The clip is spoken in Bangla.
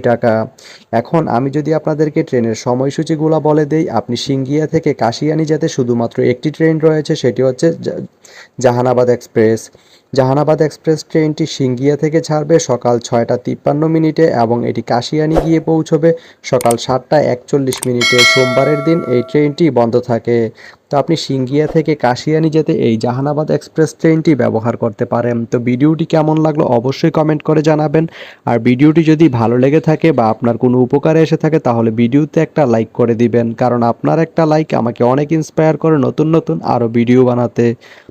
টাকা। এখন আমি যদি আপনাদেরকে ট্রেনের সময়সূচিগুলো বলে দেই, আপনি সিঙ্গিয়া থেকে কাশিয়ানি যেতে শুধুমাত্র একটি ট্রেন রয়েছে, সেটি হচ্ছে জাহানাবাদ এক্সপ্রেস। জাহানাবাদ এক্সপ্রেস ট্রেনটি সিঙ্গিয়া থেকে ছাড়বে সকাল ছয়টা তিপ্পান্ন মিনিটে এবং এটি কাশিয়ানি গিয়ে পৌঁছবে সকাল সাতটা একচল্লিশ মিনিটে। সোমবারের দিন এই ট্রেনটি বন্ধ থাকে। তো আপনি সিঙ্গিয়া থেকে কাশিয়ানি যেতে এই জাহানাবাদ এক্সপ্রেস ট্রেনটি ব্যবহার করতে পারেন। তো ভিডিওটি কেমন লাগল অবশ্যই কমেন্ট করে জানাবেন। আর ভিডিওটি যদি ভালো লেগে থাকে বা আপনার কোনো উপকারে এসে থাকে তাহলে ভিডিওতে একটা লাইক করে দিবেন। কারণ আপনার একটা লাইক আমাকে অনেক ইন্সপায়ার করে নতুন নতুন আরও ভিডিও বানাতে।